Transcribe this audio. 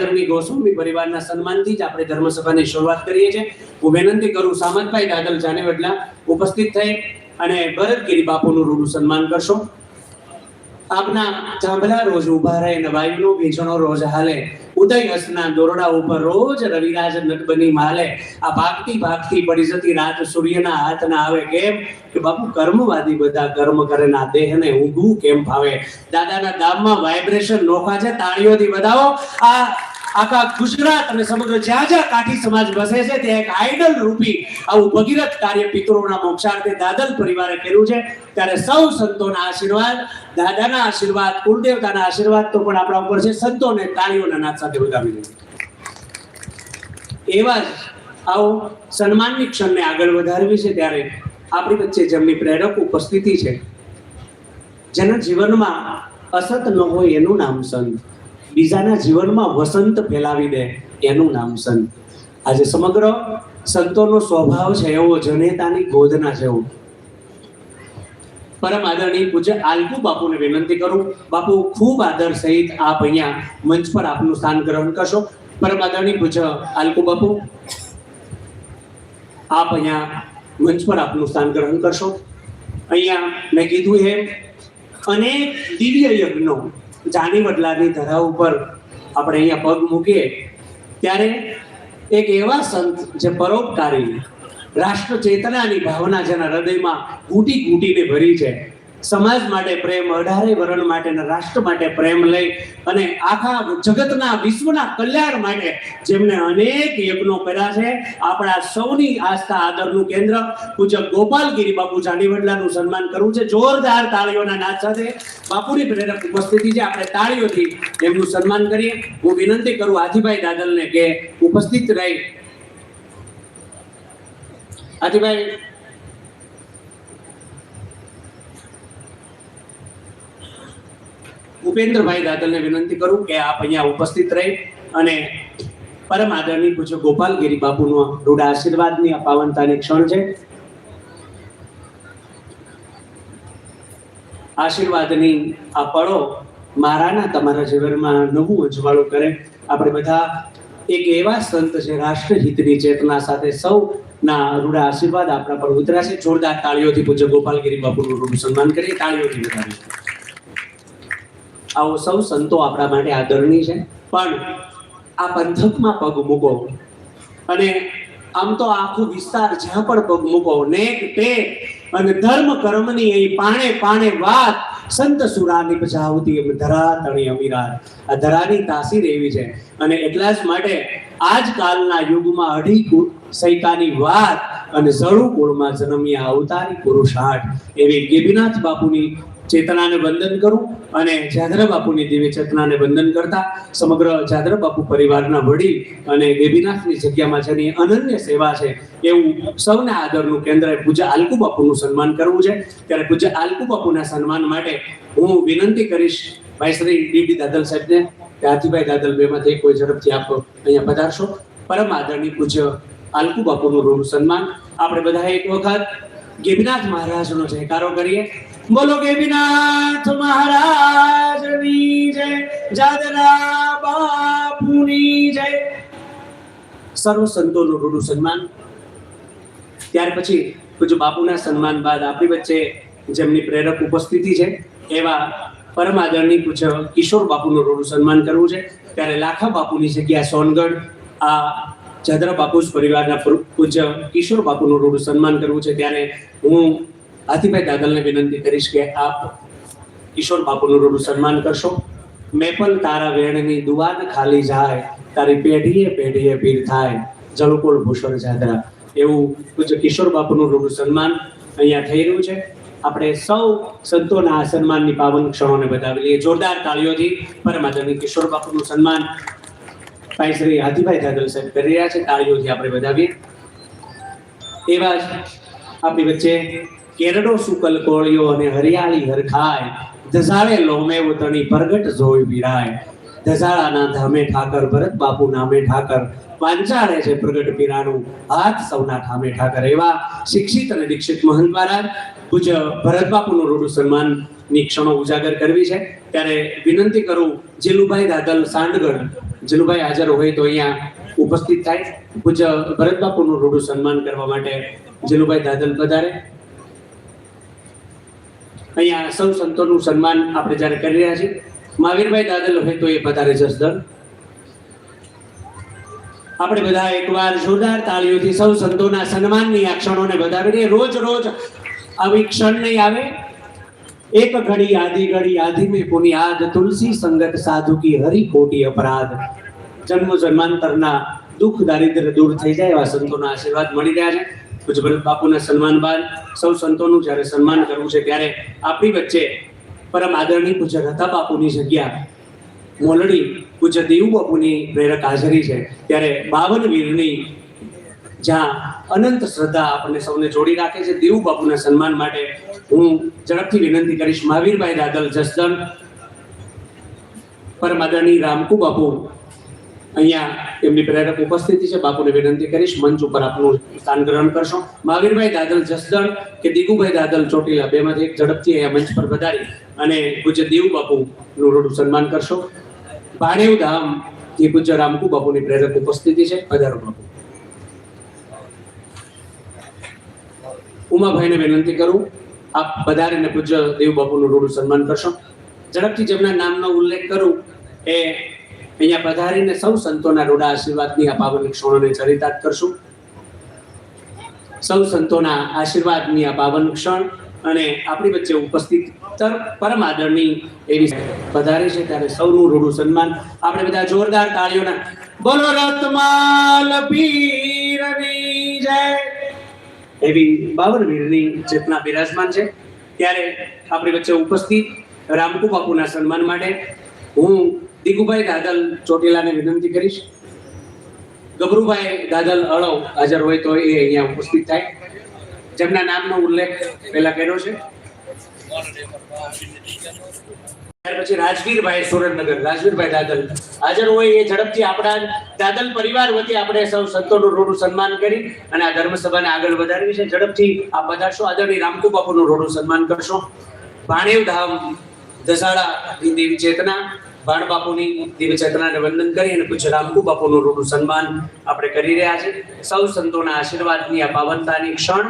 ધર્મી ગોસ્વામી પરિવારના સન્માનથી જ આપણે ધર્મસભાની શરૂઆત કરીએ છીએ. હું વિનંતી કરું સામંતભાઈ દાદલ જાનેવડલા ઉપસ્થિત થઈ અને ભરતગીરી બાપુનું રૂડું સન્માન કરશો. આપના ચાંભલા રોજ ઊભા રહે ને વાયુનો ભીંચણો રોજ હાલે. ઉદય હસના દોરડા ઉપર રોજ રવિરાજ નટબની માલે. આ ભાગતી ભાગતી પડી જતી રાત સૂર્યના હાથ ના આવે કેમ કે બાપુ કર્મવાદી બધા કર્મ કરે ના દેહને ઊંઘવું કેમ ફાવે? દાદાના ગામમાં વાઇબ્રેશન નોખા છે. તાળીઓથી બધાવો આ આખા ગુજરાત અને સમગ્ર જ્યાં જ્યાં કાઠી સમાજ વસે છે, ત્યાં એક આઈડલ રૂપી આવું ભગીરથ કાર્ય પિતરોના મોક્ષાર્થે દાદલ પરિવારે કર્યું છે. ત્યારે સૌ સંતોના આશીર્વાદ, દાદાના આશીર્વાદ, કુળદેવતાના આશીર્વાદ તો પણ આપણા ઉપર છે. સંતોને તાળીઓના નાદ સાથે વધાવી દે. એવા જ આવો સન્માનની ક્ષણને આગળ વધારવી છે. ત્યારે આપણી વચ્ચે જેમની પ્રેરક ઉપસ્થિતિ છે, જેના જીવનમાં અસત ન હોય એનું નામ સંત. બીજાના જીવનમાં વસંત ફેલાવી દે એનું નામ સંત. આજે સમગ્ર સંતોનો સ્વભાવ છે એવો જનેતાની ગોદના જેવો. પરમ આદરણીય પૂજ્ય આલકુ બાપુને વિનંતી કરું. બાપુ, ખૂબ આદર સહિત આપ અહીંયા મંચ પર આપનું સ્થાન ગ્રહણ કરશો. પરમ આદરણીય પૂજ્ય આલકુ બાપુ, આપ અહીંયા મંચ પર આપનું સ્થાન ગ્રહણ કરશો. અહીંયા મેં કીધું એમ, અનેક દિવ્ય યજ્ઞો જાની વડલાની ધરા ઉપર આપણે અહીંયા પગ મૂકીએ, ત્યારે એક એવા સંત જે પરોપકારી રાષ્ટ્ર ચેતનાની ભાવના જેના હૃદયમાં ઘૂંટી ઘૂંટીને ભરી છે સમાજ માટે પ્રેમ, અઢારે વરણ માટે રાષ્ટ્ર માટે પ્રેમ લઈ અને આખા જગતના, વિશ્વના કલ્યાણ માટે જેમને અનેક યજ્ઞો કર્યા છે. આપણા સૌની આસ્થા આદરનું કેન્દ્ર પૂજ્ય ગોપાલગીરી બાપુ જાડીવડલાનું સન્માન કરવું છે. જોરદાર તાળીઓના નાદ સાથે બાપુની પ્રેરક ઉપસ્થિતિ છે. આપણે તાળીઓથી એમનું સન્માન કરીએ. હું વિનંતી કરું આજીભાઈ દાદલને કે ઉપસ્થિત રહી. આજીભાઈ ઉપેન્દ્રભાઈ દાદલને વિનંતી કરું કે આપ અહીંયા ઉપસ્થિત રહી અને પરમ આદરણીય પૂજ્ય ગોપાલગીરી બાપુનો રૂડા આશીર્વાદની આ પાવનતાની ક્ષણ છે. આશીર્વાદની આ પળો મારાના તમારા જીવનમાં નવું અજવાળું કરે. આપણે બધા એક એવા સંત છે, રાષ્ટ્રહિતની ચેતના સાથે સૌના રૂડા આશીર્વાદ આપણા પર ઉતરાશે જોરદાર તાળીઓથી પૂજ્ય ગોપાલગીરી બાપુનું રૂડું સન્માન કરીએ. તાળીઓથી વધારીએ. આવો સૌ સંતો આપણા માટે આદરણીય છે. પણ આ પંથકમાં પગ મૂકો. અને આમ તો આખો વિસ્તાર જ્યાં પણ પગ મૂકો, નેક, ટેક અને ધર્મ કર્મની એ પાણે પાણે વાત સંત સુરાની પછાવતી એમ ધરા તણી અમીરાત આ ધરાની તાસીર એવી છે. અને એટલા જ માટે આજકાલના યુગમાં અઢી સૈકાની વાત અને ઝળુ કુળમાં જન્મ્યા અવતારી પુરુષાર્થ એવી ગેબીનાથ બાપુની ચેતનાને વંદન કરું અને જાદરા બાપુની દિવ્ય ચેતનાને વંદન કરતા સમગ્ર જાદરા બાપુ પરિવારના વડી અને દેવીનાથની જગ્યામાં જેની અનન્ય સેવા છે એવું સૌના આદરનું કેન્દ્ર પૂજ્ય આલકુ બાપુનું સન્માન કરવું છે. ત્યારે પૂજ્ય આલકુ બાપુના સન્માન માટે હું વિનંતી કરીશ ભાઈ શ્રી ડીડી દાદલ સાહેબને કે હાથીભાઈ દાદલ બેમાંથી કોઈ ઝડપથી આપ અહીંયા પધારશો. પરમ આદરણીય પૂજ્ય આલકુ બાપુનું રૂડું સન્માન. આપણે બધા એક વખત ગેબીનાથ મહારાજનો જયકારો કરીએ. બોલો ગેબીનાથ મહારાજની જય, જાદરા બાપુની જય. સર્વ સંતોનું રૂડું સન્માન. ત્યાર પછી પૂજ્ય બાપુના સન્માન બાદ આપણી વચ્ચે જેમની પ્રેરક ઉપસ્થિતિ છે, એવા પરમ આદરણીય પૂજ્ય કિશોર બાપુનું રૂડું સન્માન કરવું છે. ત્યારે લાખા બાપુની જગ્યા સોનગઢ, આ જાદરા બાપુ પરિવારના પૂજ્ય કિશોર બાપુનું રૂડું સન્માન કરવું છે. ત્યારે હું હાથીભાઈ દાદલને વિનંતી કરીશ કે આપ કિશોર બાપુનું રૂડું સન્માન કરશો. મેં પણ તારા વેણની દુવાન ખાલી જાય, તારી પેઢીએ પેઢીએ ભીડ થાય, જળકુળ ભૂષણ જાદરા એવું પૂજ્ય કિશોર બાપુનું રૂડું સન્માન અહીંયા થઈ રહ્યું છે. આપણે સૌ સંતોના આ સન્માનની પાવન ક્ષણોને બતાવી લઈએ. જોરદાર તાળીઓથી પરમાદરની કિશોર બાપુનું સન્માન ભાઈ શ્રી હાથીભાઈ દાદલ સાહેબ કરી રહ્યા છે. તાળીઓથી આપણે વધાવીએ. એવા જ આપણી વચ્ચે કેરડો સુકલ કોળિયો અને હરિયાળી હરખાય ધસાળે લોમે વતણી પ્રગટ જોઈ વિરાય ધસાળાના ધામે ઠાકર, ભરત બાપુ નામે ઠાકર. પાંચાળે છે પ્રગટ પીરાનું હાથ સૌના ઠામે ઠાકર એવા શિક્ષિત અને દીક્ષિત મહંત મહારાજ. પૂજ ભરત બાપુનું રૂડું સન્માનની ક્ષણો ઉજાગર કરવી છે. ત્યારે વિનંતી કરું, જીલુભાઈ દાદલ સાંડગઢ, જીલુભાઈ હાજર હોય તો અહીંયા ઉપસ્થિત થાય. પૂજ ભરત બાપુનું રૂડું સન્માન કરવા માટે જીલુભાઈ દાદલ પધારે. અહીંયા સૌ સંતોનું સન્માન આપણે જ્યારે કરી રહ્યા છીએ. મહાવીરભાઈ દાદલ હોય તો એ પધારે જસદણ આપણે બધા એકવાર જોરદાર તાળીઓથી સૌ સંતોના સન્માનની આ ક્ષણોને વધારીએ રોજ રોજ આવી ક્ષણ નહીં આવે. એક ઘડી આધી ઘડી આધી મેં પુનિયાદ તુલસી સંગત સાધુ કી હરી કોટી અપરાધ. જન્મ જન્માંતરના દુઃખ દારિદ્ર દૂર થઈ જાય એવા સંતોના આશીર્વાદ મળી રહ્યા છે. પૂજ્ય બાપુના સન્માન બાદ સૌ સંતોનું જ્યારે સન્માન કરવું છે ત્યારે આપણી વચ્ચે પરમ આદરણીય પૂજ્ય રથા બાપુની જગ્યા. મોલડી પૂજ્ય દેવ બાપુની પ્રેરક હાજરી છે. ત્યારે બાવન વીરની જ્યાં અનંત શ્રદ્ધા આપણને સૌને જોડી રાખે છે દેવ બાપુના સન્માન માટે, હું ઝડપથી વિનંતી કરીશ, મહાવીરભાઈ દાદલ જસદણ, પરમ આદરણીય રામકુ બાપુ અહીંયા એમની પ્રેરક ઉપસ્થિતિ છે. બાપુને વિનંતી કરીશ, મંચ ઉપર આપનું સ્થાન ગ્રહણ કરશો. મહાવીરભાઈ દાદલ જસદણ કે દિગુભાઈ દાદલ ચોટીલા, બેમાંથી એક ઝડપથી અહીંયા મંચ પર વધારી અને પૂજ્ય દેવ બાપુનું રોડું સન્માન કરશો. ભાણેવ ધામ એ પૂજ્ય રામકુ બાપુની પ્રેરક ઉપસ્થિતિ છે. પધારો બાપુ. ઉમાભાઈને વિનંતી કરું, આપ પધારીને પૂજ્ય દેવ બાપુનું રોડું સન્માન કરશો. ઝડપથી જેમના નામનો ઉલ્લેખ કરું, એ અહીંયા પધારીને સૌ સંતોના રૂડા આશીર્વાદની આ પાવન ક્ષણોને ચરિતાર્થ કરશું. સૌ સંતોના આશીર્વાદની આ પાવન ક્ષણ અને આપણી વચ્ચે ઉપસ્થિત પરમ આદરણી એવી પધારે છે ત્યારે સૌનું રૂડું સન્માન. આપણે બધા જોરદાર તાળીઓના બોલો રતમાલ પીરની જય. એવી બાવન વીરની ચેતના બિરાજમાન છે. ત્યારે આપણી વચ્ચે ઉપસ્થિત રામકુ બાપુના સન્માન માટે હું દિગુભાઈ દાદલ ચોટીલાને વિનંતી કરીશ. ગભરુભાઈ દાદલ અળવ હાજર હોય તો એ અહીંયા ઉપસ્થિત થાય. જેમના નામનો ઉલ્લેખ પહેલા કર્યો છે. ત્યાર પછી રાજવીરભાઈ સુરેન્દ્રનગર. રાજવીરભાઈ દાદલ હાજર હોય એ ઝડપથી આપણા દાદલ પરિવાર વતી આપણે સૌ સંતોનું રોડું સન્માન કરી અને આ ધર્મસભાને આગળ વધારવી છે. ઝડપથી આ પધારશો. આદરણીય રામકુ બાપુનું રોડું સન્માન કરશો. ભાણેવ ધામ દસાડા દેવી ચેતના ભાણ બાપુની દિવ્ય ચેતનાને વંદન કરી અને પૂજ્ય રામકુ બાપુનું રૂડું સન્માન આપણે કરી રહ્યા છે સૌ સંતોના આશીર્વાદની આ પાવનતાની ક્ષણ.